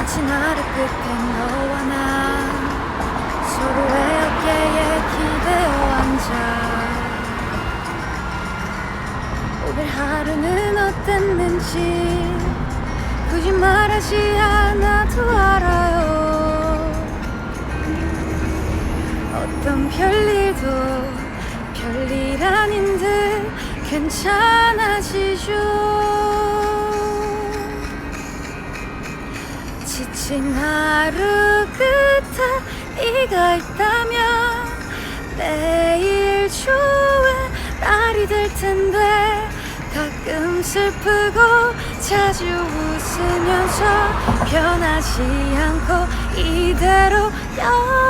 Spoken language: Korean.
너와 나 서로의 어깨에 기대어 앉아. 오늘 하루는 어땠는지 굳이 말하지 않아도 알아요. 어떤 별일도 별일 아닌 듯 괜찮아지죠 지친 하루 끝에 네가 있다면 내일 좋은 날이 될 텐데 가끔 슬프고 자주 웃으면서 변하지 않고 이대로 사랑해